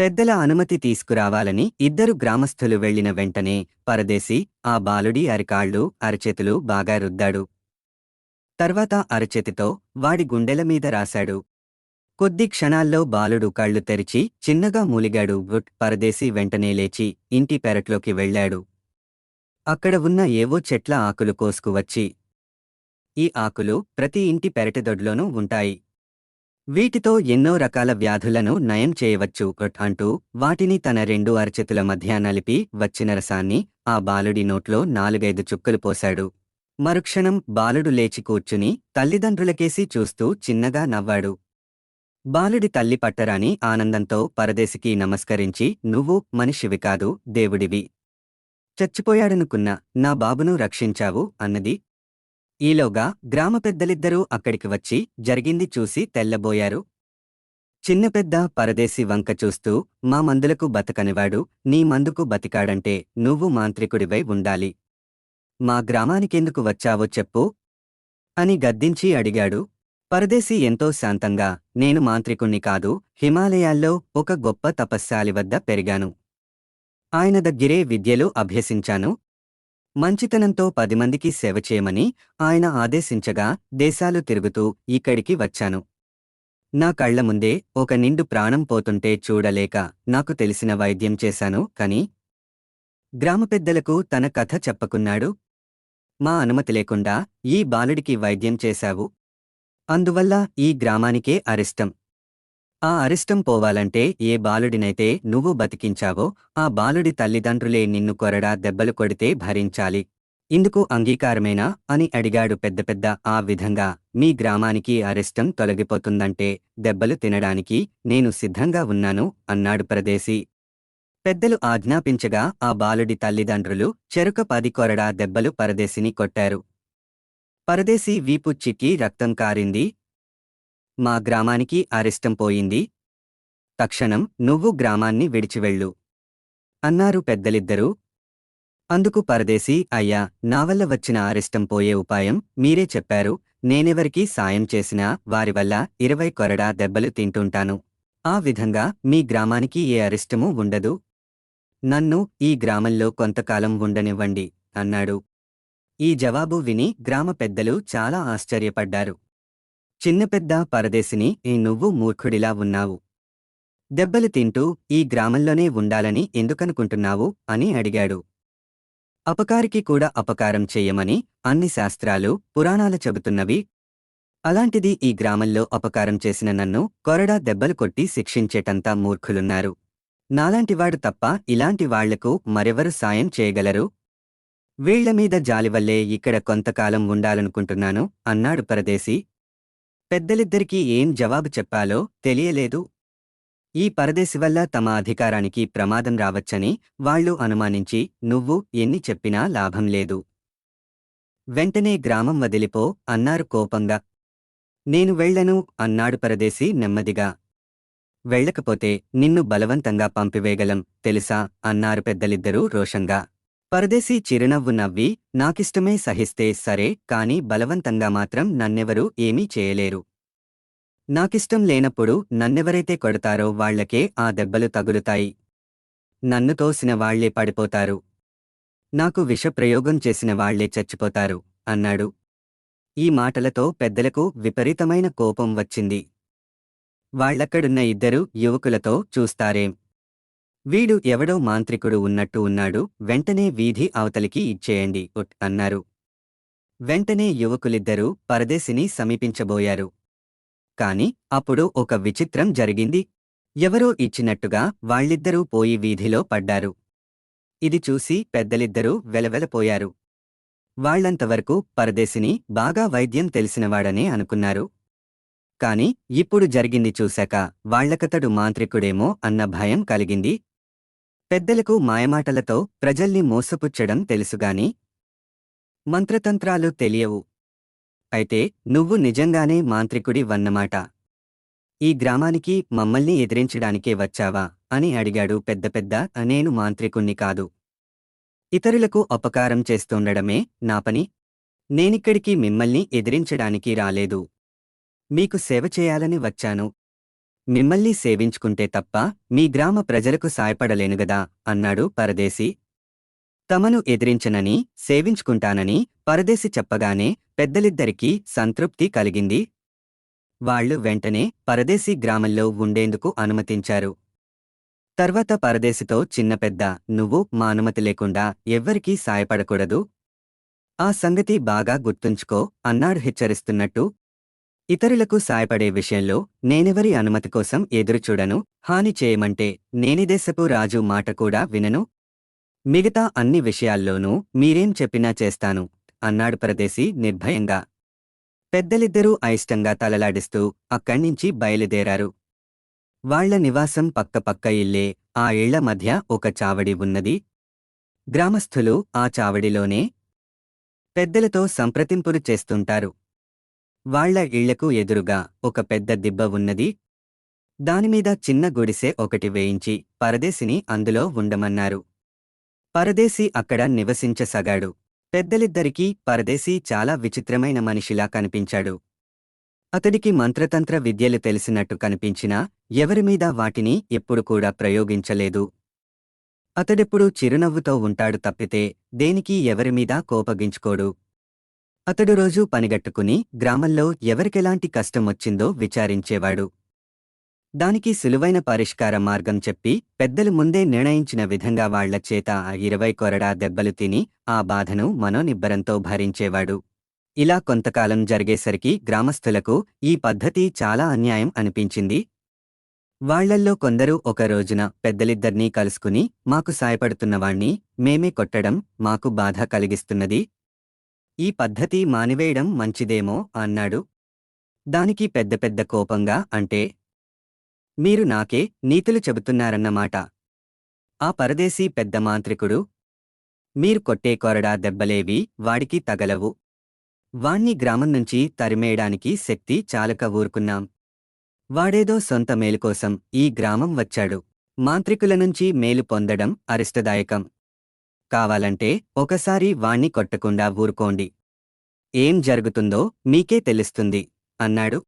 పెద్దల అనుమతి తీసుకురావాలని ఇద్దరు గ్రామస్థులు వెళ్ళిన వెంటనే పరదేశి ఆ బాలుడి అరికాళ్ళు అరచేతులు బాగా రుద్దాడు. తర్వాత అరచేతితో వాడి గుండెల మీద రాశాడు. కొద్ది క్షణాల్లో బాలుడు కళ్ళు తెరిచి చిన్నగా మూలిగాడు గుట్ పరదేశి వెంటనే లేచి ఇంటి పెరట్లోకి వెళ్ళాడు. అక్కడ ఉన్న ఏవో చెట్ల ఆకులు కోసుకువచ్చి ఈ ఆకులు ప్రతి ఇంటి పెరటిదొడ్లోనూ ఉంటాయి. వీటితో ఎన్నో రకాల వ్యాధులను నయం చేయవచ్చు. అంటూ వాటిని తన రెండు అరచేతుల మధ్య నలిపి వచ్చిన రసాన్ని ఆ బాలుడి నోట్లో నాలుగైదు చుక్కలు పోశాడు. మరుక్షణం బాలుడు లేచి కూర్చుని తల్లిదండ్రులకేసి చూస్తూ చిన్నగా నవ్వాడు. బాలుడి తల్లి పట్టరాని ఆనందంతో పరదేశికి నమస్కరించి నువ్వు మనిషివి కాదు దేవుడివి. చచ్చిపోయాడనుకున్నా నా బాబును రక్షించావు అన్నది ఈలోగా గ్రామ పెద్దలిద్దరూ అక్కడికి వచ్చి జరిగింది చూసి తెల్లబోయారు. చిన్న పెద్ద పరదేశి వంక చూస్తూ మా మందులకు బతకనివాడు నీ మందుకు బతికాడంటే నువ్వు మాంత్రికుడివై ఉండాలి. మా గ్రామానికెందుకు వచ్చావో చెప్పు అని గద్దించి అడిగాడు. పరదేశి ఎంతో శాంతంగా నేను మాంత్రికుణ్ణి కాదు హిమాలయాల్లో ఒక గొప్ప తపస్శాలి వద్ద పెరిగాను. ఆయన దగ్గరే విద్యలు అభ్యసించాను మంచితనంతో పది మందికి సేవ చేయమని ఆయన ఆదేశించగా దేశాలు తిరుగుతూ ఇక్కడికి వచ్చాను. నా కళ్ళ ముందే ఒక నిండు ప్రాణం పోతుంటే చూడలేక నాకు తెలిసిన వైద్యం చేశాను కని గ్రామ పెద్దలకు తన కథ చెప్పకున్నాడు. మా అనుమతి లేకుండా ఈ బాలుడికి వైద్యం చేశావు. అందువల్ల ఈ గ్రామానికే అరిష్టం. ఆ అరిష్టం పోవాలంటే ఏ బాలుడినైతే నువ్వు బతికించావో ఆ బాలుడి తల్లిదండ్రులే నిన్ను కొరడా దెబ్బలు కొడితే భరించాలి. ఇందుకు అంగీకారమేనా? అని అడిగాడు పెద్ద పెద్ద ఆ విధంగా. మీ గ్రామానికి అరిష్టం తొలగిపోతుందంటే దెబ్బలు తినడానికి నేను సిద్ధంగా ఉన్నాను అన్నాడు ప్రదేశి. పెద్దలు ఆజ్ఞాపించగా ఆ బాలుడి తల్లిదండ్రులు చెరుక పది కొరడా దెబ్బలు పరదేశిని కొట్టారు. పరదేశి వీపు చిక్కి రక్తం కారింది. మా గ్రామానికి అరిష్టం పోయింది. తక్షణం నువ్వు గ్రామాన్ని విడిచివెళ్ళు. అన్నారు పెద్దలిద్దరూ. అందుకు పరదేశి అయ్యా నా వల్ల వచ్చిన అరిష్టం పోయే ఉపాయం మీరే చెప్పారు. నేనెవరికీ సాయం చేసినా వారి వల్ల ఇరవై కొరడా దెబ్బలు తింటుంటాను. ఆ విధంగా మీ గ్రామానికి ఏ అరిష్టమూ ఉండదు. నన్ను ఈ గ్రామంలో కొంతకాలం ఉండనివ్వండి అన్నాడు. ఈ జవాబు విని గ్రామ పెద్దలు చాలా ఆశ్చర్యపడ్డారు. చిన్న పెద్ద పరదేశిని ఈ నువ్వు మూర్ఖుడిలా ఉన్నావు. దెబ్బలు తింటూ ఈ గ్రామంలోనే ఉండాలని ఎందుకనుకుంటున్నావు? అని అడిగాడు. అపకారికి కూడా అపకారం చెయ్యమని అన్ని శాస్త్రాలు పురాణాలు చెబుతున్నవి. అలాంటిది ఈ గ్రామంలో అపకారం చేసిన నన్ను కొరడా దెబ్బలు కొట్టి శిక్షించేటంతా మూర్ఖులున్నారు. నాలాంటివాడు తప్ప ఇలాంటి వాళ్ళకు మరెవరు సాయం చేయగలరు? వీళ్ళమీద జాలివల్లే ఇక్కడ కొంతకాలం ఉండాలనుకుంటున్నాను అన్నాడు పరదేశీ. పెద్దలిద్దరికీ ఏం జవాబు చెప్పాలో తెలియలేదు. ఈ పరదేశి వల్ల తమ అధికారానికి ప్రమాదం రావచ్చని వాళ్ళు అనుమానించి నువ్వు ఎన్ని చెప్పినా లాభం లేదు. వెంటనే గ్రామం వదిలిపో అన్నారు కోపంగా. నేను వెళ్ళను అన్నాడు పరదేశి నెమ్మదిగా. వెళ్ళకపోతే నిన్ను బలవంతంగా పంపివేయగలం తెలుసా? అన్నారు పెద్దలిద్దరూ రోషంగా. పరదేశీ చిరునవ్వు నవ్వి నాకిష్టమే సహిస్తే సరే కాని బలవంతంగా మాత్రం నన్నెవరూ ఏమీ చేయలేరు. నాకిష్టం లేనప్పుడు నన్నెవరైతే కొడతారో వాళ్ళకే ఆ దెబ్బలు తగులుతాయి. నన్ను తోసిన వాళ్ళే పడిపోతారు. నాకు విషప్రయోగం చేసిన వాళ్ళే చచ్చిపోతారు అన్నాడు. ఈ మాటలతో పెద్దలకు విపరీతమైన కోపం వచ్చింది. వాళ్ళక్కడున్న ఇద్దరు యువకులతో చూస్తారేం? వీడు ఎవడో మాంత్రికుడు ఉన్నట్టు ఉన్నాడు వెంటనే వీధి అవతలికి ఇచ్చేయండి ఉట్ అన్నారు. వెంటనే యువకులిద్దరూ పరదేశిని సమీపించబోయారు. కాని అప్పుడు ఒక విచిత్రం జరిగింది. ఎవరో ఇచ్చినట్టుగా వాళ్ళిద్దరూ పోయి వీధిలో పడ్డారు. ఇది చూసి పెద్దలిద్దరూ వెలవెలపోయారు. వాళ్ళంతవరకు పరదేశిని బాగా వైద్యం తెలిసినవాడనే అనుకున్నారు. కాని ఇప్పుడు జరిగింది చూశాక వాళ్ళకతడు మాంత్రికుడేమో అన్న భయం కలిగింది పెద్దలకు మాయమాటలతో ప్రజల్ని మోసపుచ్చడం తెలుసుగాని మంత్రతంత్రాలు తెలియవు. అయితే నువ్వు నిజంగానే మాంత్రికుడి వన్నమాట. ఈ గ్రామానికి మమ్మల్ని ఎదిరించడానికే వచ్చావా? అని అడిగాడు పెద్ద పెద్ద నేను మాంత్రికుణ్ణి కాదు. ఇతరులకు అపకారం చేస్తుండడమే నా పని. నేనిక్కడికి మిమ్మల్ని ఎదిరించడానికి రాలేదు. మీకు సేవ చేయాలని వచ్చాను. మిమ్మల్ని సేవించుకుంటే తప్ప మీ గ్రామ ప్రజలకు సాయపడలేనుగదా అన్నాడు పరదేశి. తమను ఎదిరించనని సేవించుకుంటానని పరదేశి చెప్పగానే పెద్దలిద్దరికీ సంతృప్తి కలిగింది. వాళ్ళు వెంటనే పరదేశీ గ్రామంలో ఉండేందుకు అనుమతించారు. తర్వాత పరదేశితో చిన్న పెద్ద నువ్వు మా అనుమతి లేకుండా ఎవ్వరికీ సాయపడకూడదు. ఆ సంగతి బాగా గుర్తుంచుకో అన్నాడు హెచ్చరిస్తున్నట్టు ఇతరులకు సాయపడే విషయంలో నేనెవరి అనుమతి కోసం ఎదురుచూడను? హాని చేయమంటే నేనిదేశపు రాజు మాట కూడా వినను? మిగతా అన్ని విషయాల్లోనూ మీరేం చెప్పినా చేస్తాను అన్నాడు పరదేశి నిర్భయంగా. పెద్దలిద్దరూ అయిష్టంగా తలలాడిస్తూ అక్కడ్నించి బయలుదేరారు. వాళ్ళ నివాసం పక్కపక్క ఇల్లే ఆ ఇళ్ళ మధ్య ఒక చావడి ఉన్నది. గ్రామస్థులు ఆ చావడిలోనే పెద్దలతో సంప్రదింపులు చేస్తుంటారు. వాళ్ళ ఇళ్ళకు ఎదురుగా ఒక పెద్ద దిబ్బ ఉన్నది. దానిమీద చిన్న గుడిసె ఒకటి వేయించి పరదేశిని అందులో ఉండమన్నారు. పరదేశి అక్కడ నివసించసాగాడు. పెద్దలిద్దరికీ పరదేశీ చాలా విచిత్రమైన మనిషిలా కనిపించాడు. అతడికి మంత్రతంత్ర విద్యలు తెలిసినట్టు కనిపించినా ఎవరిమీద వాటిని ఎప్పుడు కూడా ప్రయోగించలేదు. అతడెప్పుడు చిరునవ్వుతో ఉంటాడు తప్పితే దేనికి ఎవరిమీదా కోపగించుకోడు. అతడు రోజూ పనిగట్టుకుని గ్రామంలో ఎవరికెలాంటి కష్టం వచ్చిందో విచారించేవాడు. దానికి సులువైన పరిష్కార మార్గం చెప్పి పెద్దలు ముందే నిర్ణయించిన విధంగా వాళ్ళ చేత ఆ ఇరవై కొరడా దెబ్బలు తిని ఆ బాధను మనోనిబ్బరంతో భరించేవాడు. ఇలా కొంతకాలం జరిగేసరికి గ్రామస్థులకు ఈ పద్ధతి చాలా అన్యాయం అనిపించింది. వాళ్ళల్లో కొందరు ఒక రోజున పెద్దలిద్దర్నీ కలుసుకుని మాకు సాయపడుతున్నవాణ్ణి మేమే కొట్టడం మాకు బాధ కలిగిస్తున్నది ఈ పద్ధతి మానివేయడం మంచిదేమో అన్నాడు. దానికి పెద్ద పెద్ద కోపంగా అంటే మీరు నాకే నీతులు చెబుతున్నారన్నమాట. ఆ పరదేశీ పెద్ద మాంత్రికుడు మీరు కొట్టే కొరడా దెబ్బలేవి వాడికి తగలవు. వాణ్ణి గ్రామం నుంచి తరిమేయడానికి శక్తి చాలక ఊరుకున్నాం. వాడేదో సొంత మేలుకోసం ఈ గ్రామం వచ్చాడు. మాంత్రికుల నుంచి మేలు పొందడం అరిష్టదాయకం. కావాలంటే ఒకసారి వాణ్ణి కొట్టకుండా ఊరుకోండి. ఏం జరుగుతుందో మీకే తెలుస్తుంది అన్నాడు.